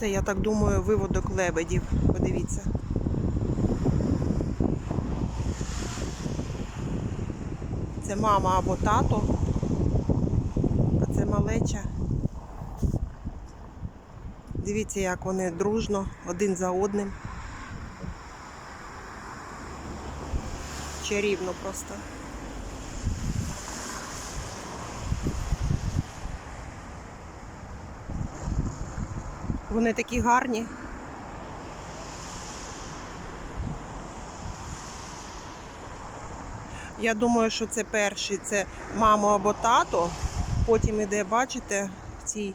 Це, я так думаю, виводок лебедів. Подивіться. Це мама або тато, а це малеча. Дивіться, як вони дружно один за одним. Чарівно просто. Вони такі гарні. Я думаю, що це перший, це мамо або тато. Потім іде, бачите, в цій,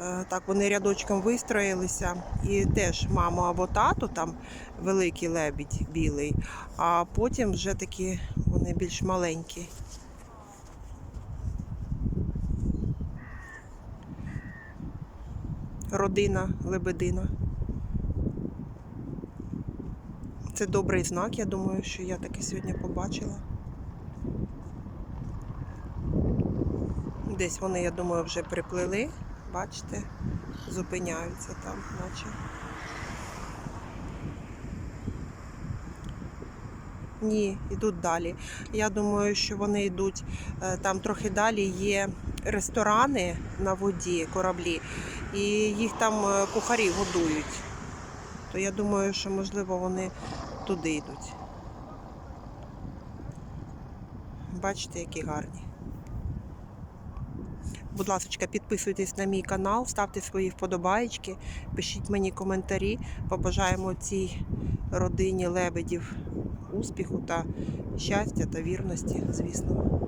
е, так вони рядочком вистроїлися. І теж мамо або тато, там великий лебідь білий, а потім вже такі вони більш маленькі. Родина лебедина. Це добрий знак, я думаю, що я таке сьогодні побачила. Десь вони, я думаю, вже приплили. Бачите, зупиняються там, наче. Ні, йдуть далі. Я думаю, що вони йдуть е, там трохи далі. Є ресторани на воді, кораблі, і їх там е, кухарі годують. То я думаю, що можливо вони туди йдуть. Бачите, які гарні. Будь ласка, підписуйтесь на мій канал, ставте свої вподобаєчки, пишіть мені коментарі. Побажаємо цій родині лебедів успіху та щастя та вірності, звісно.